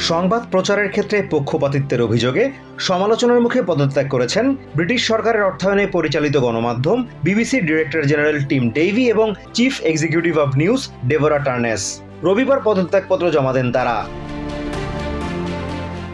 সংবাদ প্রচারের ক্ষেত্রে পক্ষপাতিত্বের অভিযোগে সমালোচনার মুখে পদত্যাগ করেছেন ব্রিটিশ সরকারের অর্থায়নে পরিচালিত গণমাধ্যম বিবিসির ডিরেক্টর জেনারেল টিম ডেইভি এবং chief executive of news Deborah Turness. রবিবার পদত্যাগপত্র জমা দেন তারা।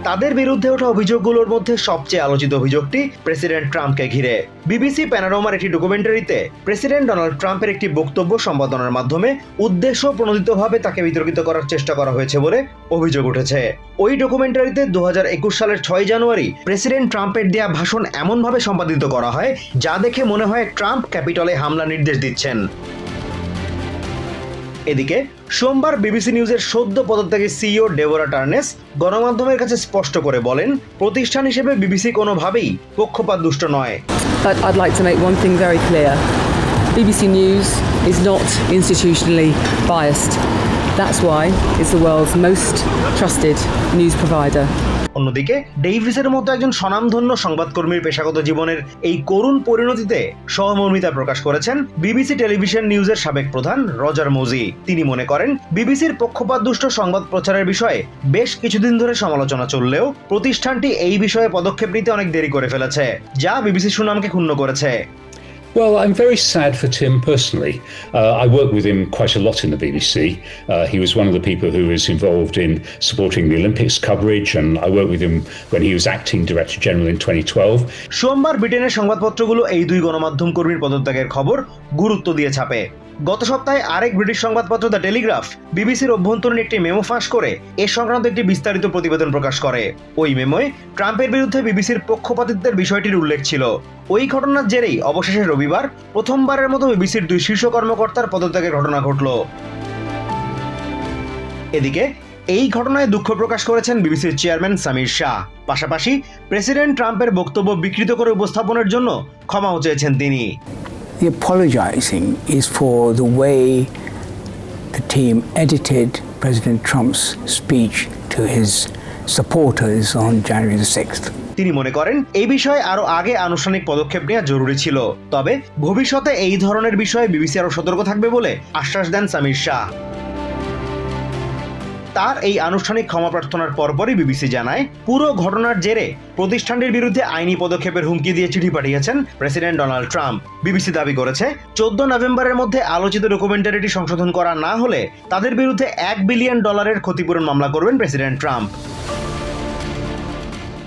তাদের বিরুদ্ধে ওঠা অভিযোগগুলোর মধ্যে সবচেয়ে আলোচিত অভিযোগটি প্রেসিডেন্ট ট্রাম্পকে ঘিরে। বিবিসি প্যানারোমার একটি ডকুমেন্টারিতে প্রেসিডেন্ট ডোনাল্ড ট্রাম্পের একটি বক্তব্য সম্পাদনার মাধ্যমে উদ্দেশ্য প্রণোদিতভাবে তাকে বিতর্কিত করার চেষ্টা করা হয়েছে বলে অভিযোগ উঠেছে। ওই ডকুমেন্টারিতে দু হাজার একুশ সালের ছয় জানুয়ারি প্রেসিডেন্ট ট্রাম্পের দেয়া ভাষণ এমনভাবে সম্পাদিত করা হয়, যা দেখে মনে হয় ট্রাম্প ক্যাপিটলে হামলা নির্দেশ দিচ্ছেন। এদিকে, সোমবার বিবিসি নিউজের সদ্য পদত্যাগী সিইও ডেবোরা টার্নেস গণমাধ্যমের কাছে স্পষ্ট করে বলেন, প্রতিষ্ঠান হিসেবে বিবিসি কোনোভাবেই পক্ষপাত দুষ্ট নয় BBC News is not institutionally biased. That's why it's the world's most trusted news provider. অন্যদিকে, ডেইভিসের মতো একজন স্বনামধন্য সংবাদকর্মীর পেশাগত জীবনের এই করুণ পরিণতিতে সহমর্মিতা প্রকাশ করেছেন বিবিসি টেলিভিশন নিউজের সাবেক প্রধান রজার মোজি। তিনি মনে করেন, বিবিসির পক্ষপাতদুষ্ট সংবাদ প্রচারের বিষয়ে বেশ কিছুদিন ধরে সমালোচনা চললেও প্রতিষ্ঠানটি এই বিষয়ে পদক্ষেপ নিতে অনেক দেরি করে ফেলেছে, যা বিবিসি সুনামকে ক্ষুণ্ণ করেছে। Well, I'm very sad for Tim personally. Uh, I worked with him quite a lot in the BBC. Uh, he was one of the people who was involved in supporting the Olympics coverage, and I worked with him when he was acting Director General in 2012. সোমবার ব্রিটেনের সংবাদপত্রগুলো এই দুই গণমাধ্যম কর্মীর পদত্যাগের খবর গুরুত্ব দিয়ে ছাপে গত সপ্তাহে আরেক ব্রিটিশ সংবাদপত্র দ্য টেলিগ্রাফ বিবিসির অভ্যন্তরীণ একটি মেমো ফাঁস করে এ সংক্রান্ত একটি বিস্তারিত প্রতিবেদন প্রকাশ করে ওই মেমোয় ট্রাম্পের বিরুদ্ধে বিবিসির পক্ষপাতিত্বের বিষয়টির উল্লেখ ছিল ওই ঘটনার জেরেই অবশেষে রবিবার প্রথমবারের মতো বিবিসির দুই শীর্ষ কর্মকর্তার পদত্যাগের ঘটনা ঘটল। এদিকে, এই ঘটনায় দুঃখ প্রকাশ করেছেন বিবিসির চেয়ারম্যান সামির শাহ। পাশাপাশি প্রেসিডেন্ট ট্রাম্পের বক্তব্য বিকৃত করে উপস্থাপনের জন্য ক্ষমাও চেয়েছেন তিনি। The apologizing is for the way the team edited President Trump's speech to his supporters on January the 6th. তিনি মনে করেন, এই বিষয়ে আরও আগে আনুষ্ঠানিক পদক্ষেপ নেওয়া জরুরি ছিল। তবে ভবিষ্যতে এই ধরনের বিষয়ে বিবিসি আরও সতর্ক থাকবে বলে আশ্বাস দেন সামির শাহ। তার এই আনুষ্ঠানিক ক্ষমা প্রার্থনার পরপরই বিবিসি জানায়, পুরো ঘটনার জেরে প্রতিষ্ঠানটির বিরুদ্ধে আইনি পদক্ষেপের হুমকি দিয়ে চিঠি পাঠিয়েছেন প্রেসিডেন্ট ডোনাল্ড ট্রাম্প। বিবিসি দাবি করেছে, চোদ্দ নভেম্বরের মধ্যে আলোচিত ডকুমেন্টারিটি সংশোধন করা না হলে তাদের বিরুদ্ধে এক বিলিয়ন ডলারের ক্ষতিপূরণ মামলা করবেন President Trump.